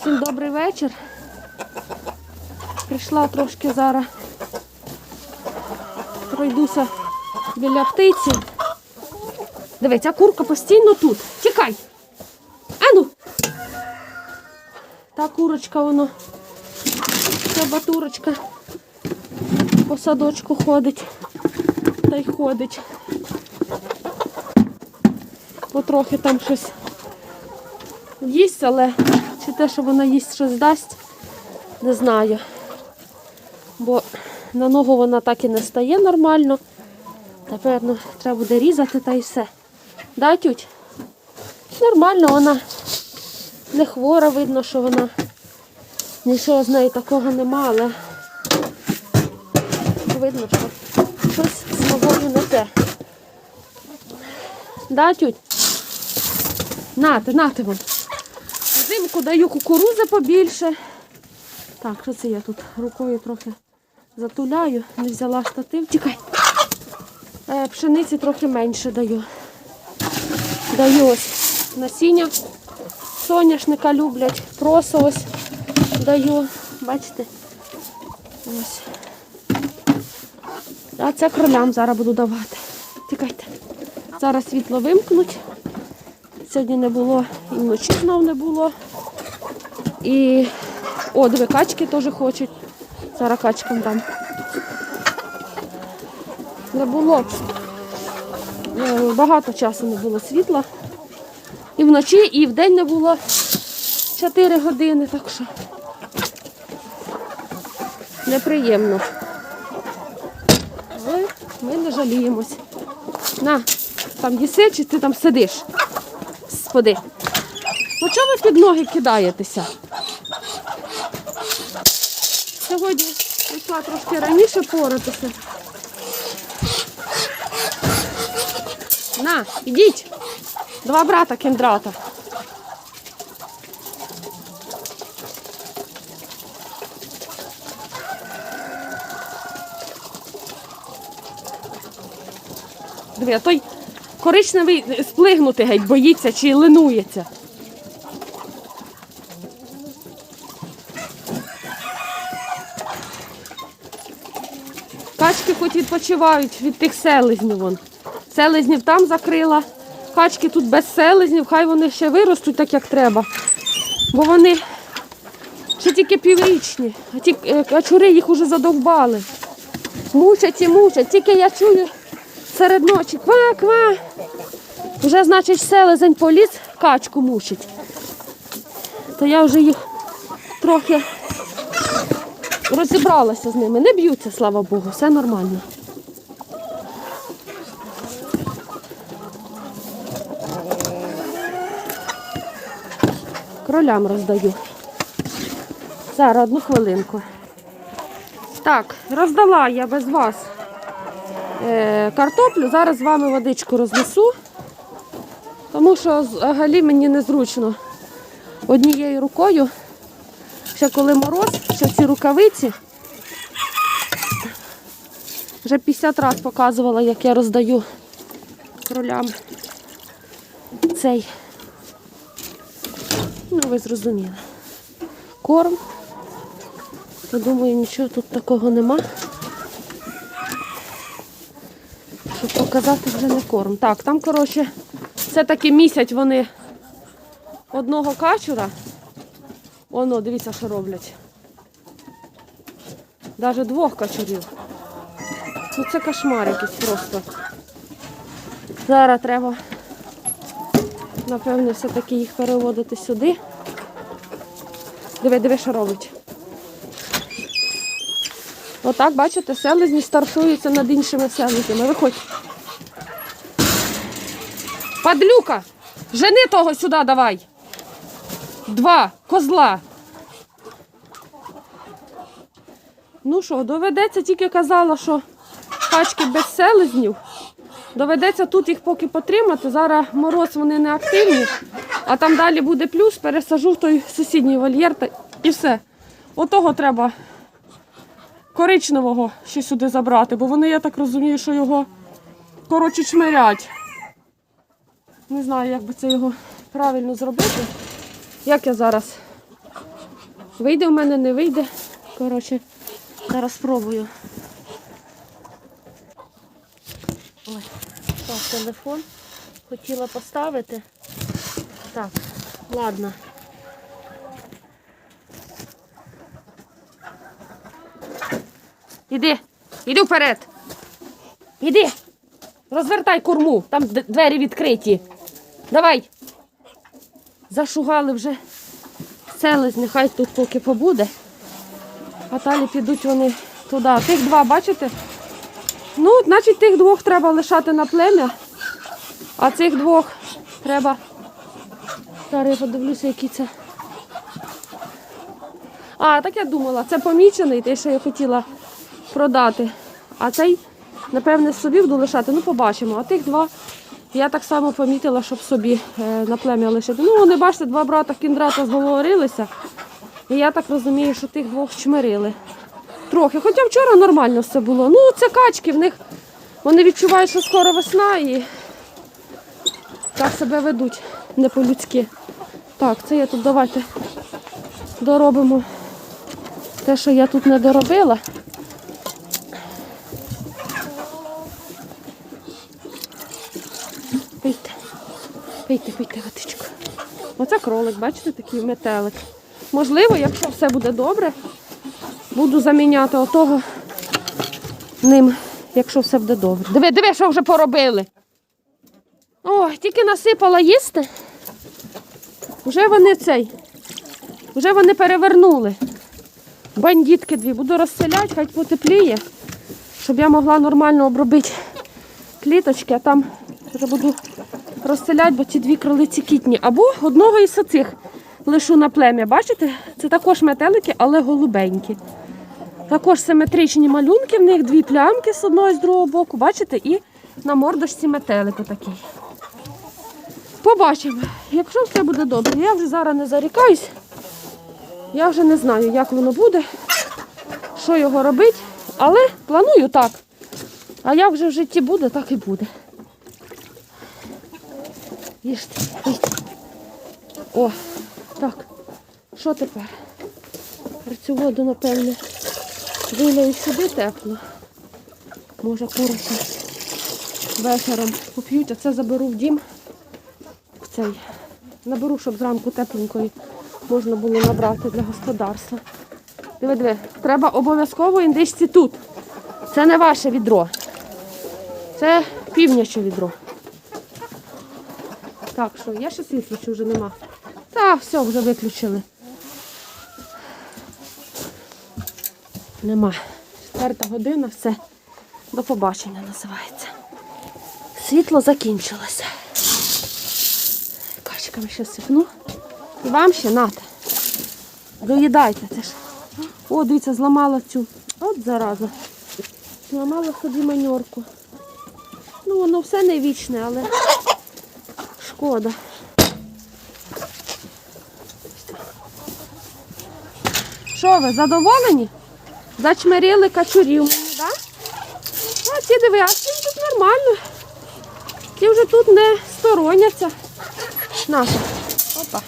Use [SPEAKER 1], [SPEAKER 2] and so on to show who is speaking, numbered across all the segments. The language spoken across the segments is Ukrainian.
[SPEAKER 1] Всім добрий вечір. Прийшла трошки зараз. Пройдуся біля птиці. Дивись, ця курка постійно тут. Тікай. Ану. Та курочка воно. Ця батурочка по садочку ходить. Та й ходить. Потрохи там щось їсть, але чи те, що вона їсть щось дасть, не знаю. Бо на ногу вона так і не стає нормально. Тепер ну, треба буде різати та й все. Да, тють? Нормально, вона не хвора, видно, що вона нічого з нею такого нема, але видно, що щось з ногою не те. Да, тють? Нати, нати вам. Взимку даю кукурузи побільше. Так, що це я тут рукою трохи затуляю, не взяла штатив. Тікай. Е, Пшениці трохи менше даю. Даю ось насіння. Соняшника люблять, просо ось даю. Бачите? Ось. А це кролям зараз буду давати. Тікайте. Зараз світло вимкнуть. Сьогодні не було, і вночі знов не було. І о, диви, качки теж хочуть. Зараз качкам дам. Не було. е, Багато часу не було світла. І вночі, і вдень не було 4 години, так що неприємно. Але ми не жаліємось. На, там їси, чи ти там сидиш? Господи. Ну чого ви під ноги кидаєтеся? Сьогодні прийшла трошки раніше поратися. На, ідіть. Два брата кендрата. Диви, той коричневий сплигнути геть боїться чи линується. Качки хоч відпочивають від тих селезнів. Вон. Селезнів там закрила. Качки тут без селезнів, хай вони ще виростуть так, як треба. Бо вони ще тільки піврічні, а ті е, качури їх уже задовбали. Мучать і мучать. Тільки я чую серед ночі ква-ква. Вже, значить, селезень поліз, качку мучить. То я вже їх трохи розібралася з ними. Не б'ються, слава Богу, все нормально. Кролям роздаю. Зараз одну хвилинку. Так, роздала я без вас картоплю. Зараз з вами водичку рознесу, тому що взагалі мені незручно однією рукою. Ще коли мороз, ще ці рукавиці. Вже 50 разів показувала, як я роздаю кролям цей. Ну, ви зрозуміли. Корм. Я думаю, нічого тут такого нема. Щоб показати вже не корм. Так, там, коротше, все-таки місяць вони одного качура. Воно, дивіться, що роблять. Навіть двох качурів. Ну це кошмар якийсь просто. Зараз треба, напевно, все-таки їх переводити сюди. Диви, диви, що робить. Отак, бачите, селезні стартуються над іншими селезнями. Виходь. Падлюка! Жени того сюди давай. Два козла. Ну що, доведеться, тільки казала, що качки без селезнів. Доведеться тут їх поки потримати. Зараз мороз вони не активні, а там далі буде плюс, пересажу в той сусідній вольєр та- і все. Отого треба коричневого ще сюди забрати, бо вони, я так розумію, що його коротше чмирять. Не знаю, як би це його правильно зробити. Як я зараз Вийде в мене, не вийде. Коротше, зараз спробую. Ой, так, телефон. Хотіла поставити. Так, ладно. Іди, іди вперед. Іди. Розвертай корму, там двері відкриті. Давай. Зашугали вже селезь, нехай тут поки побуде. А далі підуть вони туди. Тих два, бачите? Ну, значить, тих двох треба лишати на плем'я, а цих двох треба. Зараз я подивлюся, які це. А, так я думала, це помічений, те, що я хотіла продати. А цей, напевне, собі буду лишати. Ну, побачимо. А тих два я так само помітила, щоб собі е, на плем'я лишити. Ну, вони, бачите, два брата кіндрата зговорилися. І я так розумію, що тих двох чмирили. Трохи. Хоча вчора нормально все було. Ну, це качки, в них вони відчувають, що скоро весна і так себе ведуть не по-людськи. Так, це я тут давайте доробимо те, що я тут не доробила. Пийте, пийте, пийте водичку. Оце кролик, бачите, такий метелик. Можливо, якщо все буде добре, буду заміняти отого ним, якщо все буде добре. Диви, диви, що вже поробили. О, тільки насипала їсти. Вже вони цей. Вже вони перевернули. Бандітки дві. Буду розселяти, хай потепліє, щоб я могла нормально обробити кліточки, а там вже буду розселяти, бо ці дві кролиці кітні. Або одного із оцих лишу на плем'я. Бачите? Це також метелики, але голубенькі. Також симетричні малюнки, в них дві плямки з одного і з другого боку. Бачите? І на мордочці метелик отакий. Побачимо. Якщо все буде добре, я вже зараз не зарікаюсь. Я вже не знаю, як воно буде, що його робити, але планую так. А як вже в житті буде, так і буде. Їжте. О, так. Що тепер? Цю воду, напевне, вилию сюди тепло. Може, курочка вечором поп'ють, а це заберу в дім. В цей. Наберу, щоб зранку тепленької можна було набрати для господарства. Диви, диви, треба обов'язково індичці тут. Це не ваше відро. Це півняче відро. Так, що, є ще світло, чи вже нема? Та, все, вже виключили. Нема. Четверта година, все. До побачення називається. Світло закінчилося. Качками ще сипну. І вам ще нате. Доїдайте це ж. О, дивіться, зламала цю. От зараза. Зламала собі маньорку. Ну, воно все не вічне, але шкода. Що ви, задоволені? Зачмирили качурів мені, так? А ці диви, а тут нормально. Ті вже тут не стороняться. Наша. Опа.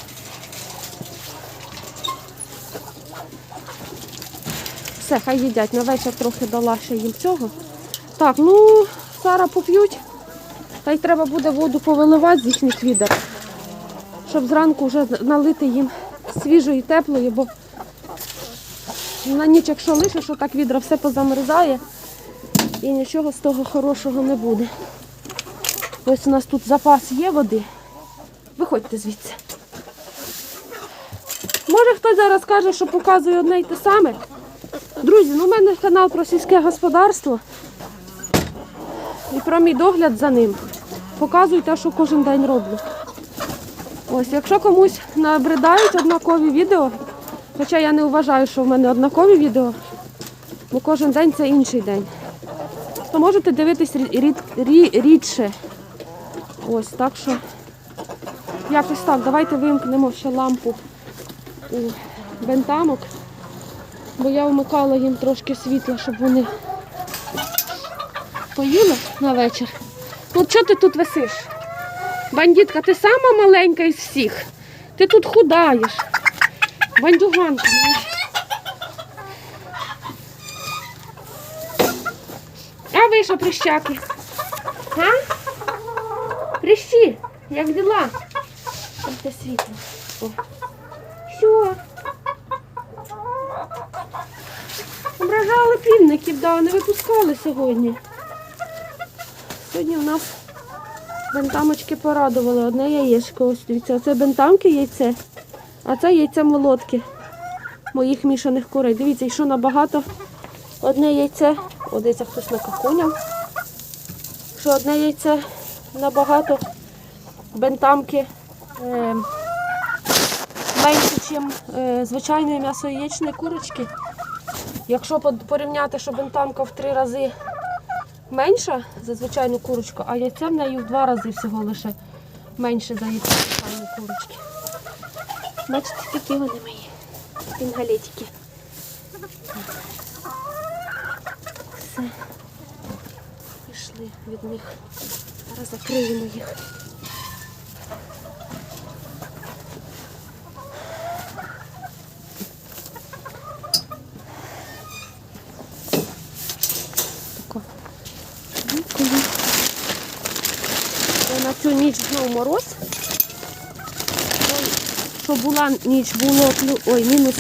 [SPEAKER 1] Все, хай їдять. На вечір трохи дала ще їм цього. Так, ну, зараз поп'ють. Та й треба буде воду повиливати з їхніх відер. Щоб зранку вже налити їм свіжої, теплої, бо на ніч, якщо лишиш, що так відра все позамерзає і нічого з того хорошого не буде. Ось у нас тут запас є води. Виходьте звідси. Може хтось зараз каже, що показує одне й те саме. Друзі, ну у мене канал про сільське господарство і про мій догляд за ним. Показую те, що кожен день роблю. Ось, якщо комусь набридають однакові відео, хоча я не вважаю, що в мене однакові відео, бо кожен день це інший день, то можете дивитись рід, рід, рідше. Ось, так що якось так, давайте вимкнемо ще лампу бентамок, бо я вмикала їм трошки світла, щоб вони поїли на вечір. Ну чого ти тут висиш? Бандитка, ти сама маленька із всіх. Ти тут худаєш. Бандюганка. А ви що, прищаки? А? Прищі, як діла? Там те світло. О. Що? Ображали півників, да, не випускали сьогодні. Сьогодні у нас бентамочки порадували. Одне яєчко. Ось дивіться, оце бентамки яйце, а це яйце молотки моїх мішаних курей. Дивіться, і що набагато одне яйце. О, хтось накакуняв. Що одне яйце набагато бентамки е, менше, ніж е, звичайної м'ясо яєчної курочки. Якщо порівняти, що бентамка в три рази менша за звичайну курочку, а яйця в неї в два рази всього лише менше за яйця звичайної курочки. Бачите, такі вони мої пінгалетики. Все. Пішли від них. Зараз закриємо їх. Тако. Дякую. Бо На цю ніч знову мороз. Що була ніч, було ой, мінус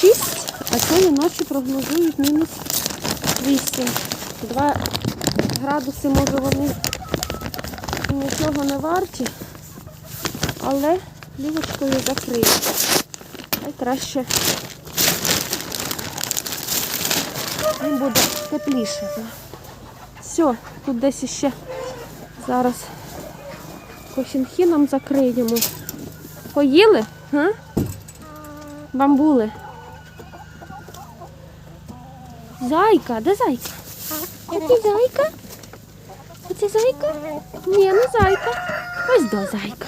[SPEAKER 1] 6, а цієї ночі прогнозують мінус 8. 2 градуси, може, вони нічого не варті, але лівочкою закриють. Хай краще їм буде тепліше. Все, тут десь ще зараз косінхіном закриємо. Поїли? Га? Бамбули. Зайка, де зайка? Оце зайка? Оце зайка? Ні, не зайка. Ось до зайка.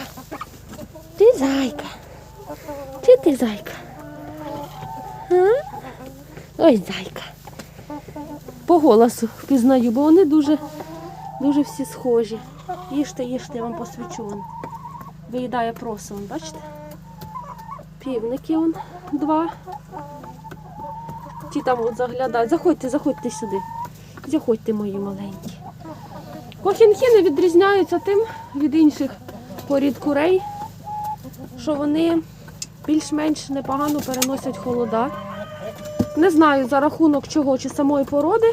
[SPEAKER 1] Ти зайка. Чи ти зайка? А? Ось зайка. По голосу впізнаю, бо вони дуже, дуже всі схожі. Їжте, їжте, я вам посвічу. Виїдає просо, бачите? Півники он два. Ті там от заглядають. Заходьте, заходьте сюди. Заходьте, мої маленькі. Кохінхіни відрізняються тим від інших порід курей, що вони більш-менш непогано переносять холода. Не знаю за рахунок чого, чи самої породи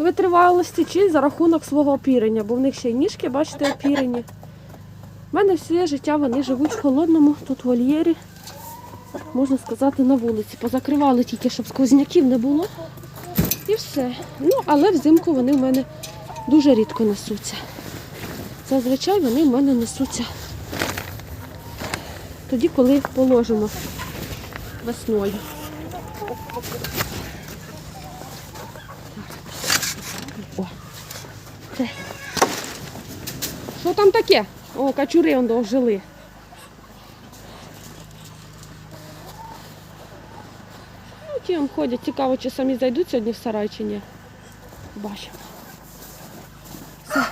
[SPEAKER 1] витривалості, чи за рахунок свого опірення, бо в них ще й ніжки, бачите, опірені. У мене все життя вони живуть в холодному, тут вольєрі, можна сказати, на вулиці. Позакривали тільки, щоб сквозняків не було. І все. Ну, але взимку вони в мене дуже рідко несуться. Зазвичай вони в мене несуться тоді, коли положено весною. Де? Що там таке? О, качури он довжили. Ну, ті он ходять, цікаво, чи самі зайдуть сьогодні в сарай чи ні. Бачимо. Все.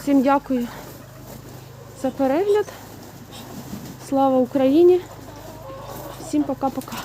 [SPEAKER 1] Всім дякую за перегляд. Слава Україні. Всім пока-пока.